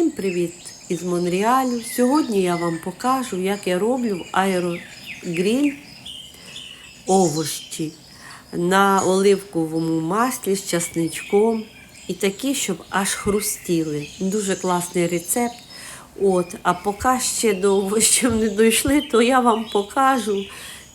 Всім привіт із Монреалю. Сьогодні я вам покажу, як я роблю в аерогріль овощі на оливковому маслі з часничком. І такі, щоб аж хрустіли. Дуже класний рецепт. От, а поки ще до овочів не дійшли, то я вам покажу.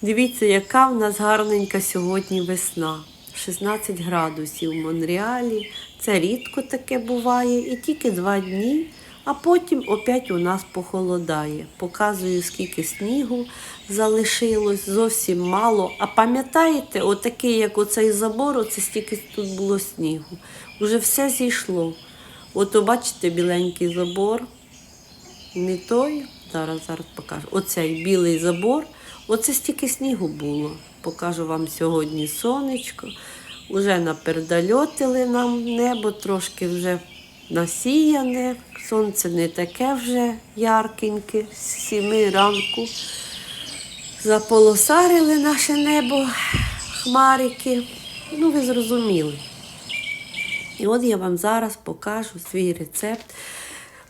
Дивіться, яка в нас гарненька сьогодні весна. 16 градусів в Монреалі. Це рідко таке буває. І тільки два дні, а потім опять у нас похолодає. Показую, скільки снігу залишилось, зовсім мало. А пам'ятаєте, отакий, як оцей забор, оце стільки тут було снігу. Уже все зійшло. Ото бачите біленький забор. Не той, зараз зараз покажу. Оцей білий забор. Оце стільки снігу було. Покажу вам сьогодні сонечко. Уже напередольотили нам небо, трошки вже насіяне. Сонце не таке вже яркеньке, з сіми ранку. Заполосарили наше небо, хмарики. Ну, ви зрозуміли. І от я вам зараз покажу свій рецепт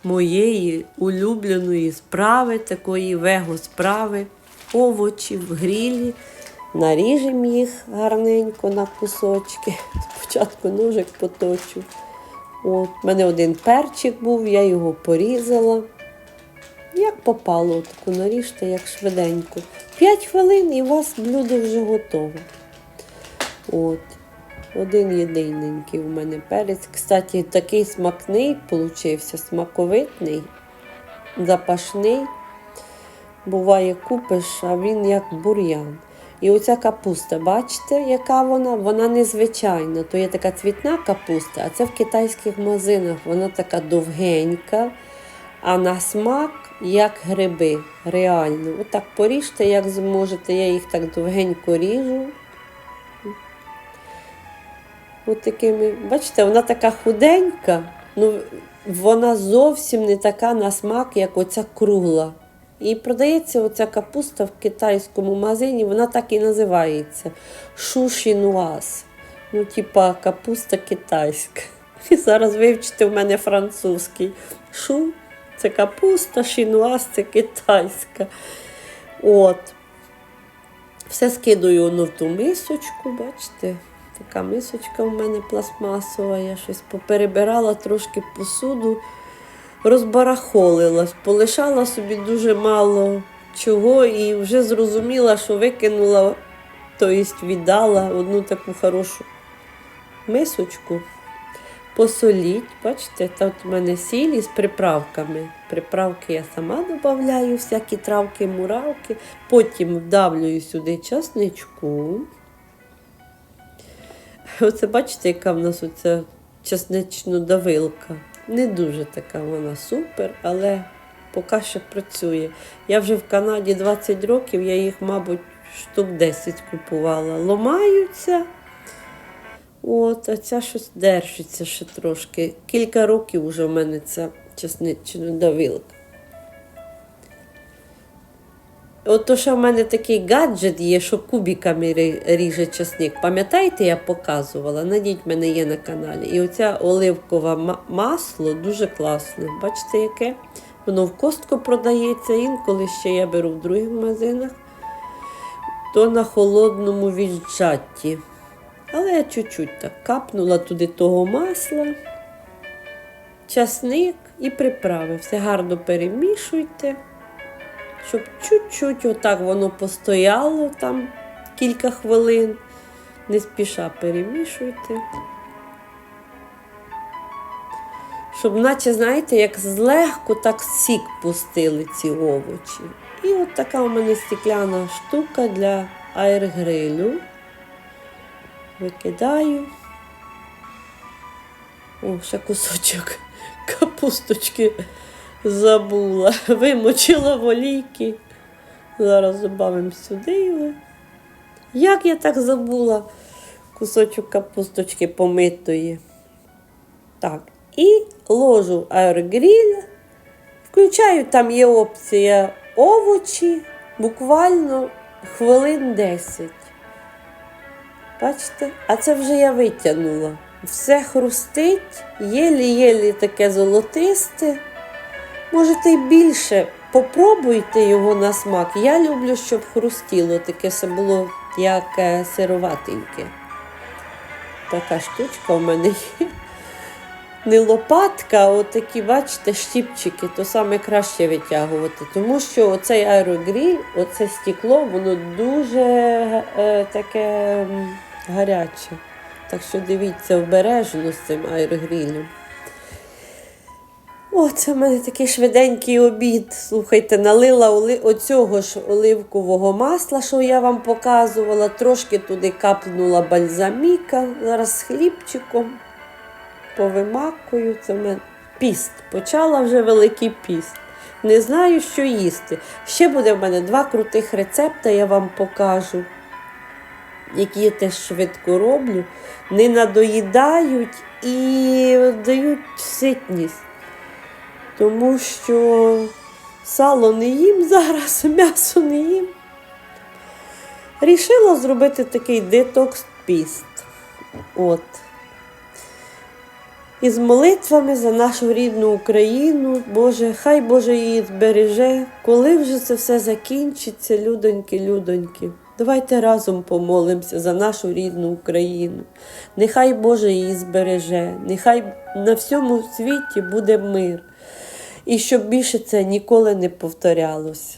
моєї улюбленої справи, такої вего-справи, в грілі. Наріжемо їх гарненько на кусочки. Спочатку ножик поточу. От, У мене один перчик був, я його порізала. Як попало, таку наріжте, як швиденько. 5 хвилин і у вас блюдо вже готове. От. Один єдиненький у мене перець. Кстати, такий смакний получився, смаковитний, запашний. Буває, купиш, а він як бур'ян. І оця капуста, бачите, яка вона? Вона незвичайна. То є така цвітна капуста, а це в китайських магазинах. Вона така довгенька, а на смак як гриби. Реально. Отак поріжте, як зможете. Я їх так довгенько ріжу. От такими, бачите, вона така худенька, ну вона зовсім не така на смак, як оця кругла. І продається оця капуста в китайському магазині, вона так і називається шушінуаз. Ну, типа капуста китайська. І зараз вивчите в мене французький. Шу це капуста, шинуаз це китайська. От. Все скидаю воно в ту мисочку, бачите? Така мисочка в мене пластмасова, я щось поперебирала трошки посуду, розбарахолилась, полишала собі дуже мало чого і вже зрозуміла, що викинула, тобто віддала одну таку хорошу мисочку. Посоліть, бачите, тут у мене сіль з приправками. Приправки я сама додаю, всякі травки, муравки. Потім вдавлюю сюди часничку. Оце бачите, яка в нас оця часнично-давилка. Не дуже така вона супер, але поки що працює. Я вже в Канаді 20 років, я їх, мабуть, штук 10 купувала. Ломаються. От, а ця щось держиться ще трошки. Кілька років вже в мене ця часнично-давилка. От що в мене такий гаджет є, що кубиками ріже часник. Пам'ятаєте, я показувала? Надіть, в мене є на каналі. І оця оливкове масло дуже класне. Бачите, яке? Воно в костку продається, інколи ще я беру в других магазинах, то на холодному віджатті. Але я чуть-чуть так капнула туди того масла, часник і приправи. Все гарно перемішуйте щоб чуть-чуть отак воно постояло там кілька хвилин. Не спіша перемішуйте. Щоб, наче, знаєте, як злегку так сік пустили ці овочі. І от така у мене стекляна штука для аергрилю. Викидаю. О, ще кусочок капусточки забула. Вимочила в олійки. Зараз додамо сюди. Як я так забула кусочок капусточки помитої. Так, і ложу аерогріль. Включаю, там є опція овочі, буквально хвилин 10. Бачите? А це вже я витягнула. Все хрустить, єлі-єлі таке золотисте. Можете й більше. Popробуйте його на смак. Я люблю, щоб хрустіло, таке все було як е, сироватеньке. Така штучка в мене є. Не лопатка, а отакі, бачите, щіпчики, то саме краще витягувати. Тому що оцей аерогріль, оце стекло, воно дуже е, таке гаряче. Так що дивіться обережно з цим аерогрілем. О, це в мене такий швиденький обід. Слухайте, налила оли... оцього ж оливкового масла, що я вам показувала. Трошки туди капнула бальзаміка. Зараз з хлібчиком повимакую. Це в мене піст. Почала вже великий піст. Не знаю, що їсти. Ще буде в мене два крутих рецепти, я вам покажу, які я теж швидко роблю. Не надоїдають і дають ситність. Тому що сало не їм зараз, м'ясо не їм. Рішила зробити такий детокс піст. От. З молитвами за нашу рідну Україну, Боже, хай Боже її збереже. Коли вже це все закінчиться, людоньки, людоньки. Давайте разом помолимося за нашу рідну Україну. Нехай Боже її збереже, нехай на всьому світі буде мир. І щоб більше це ніколи не повторялося.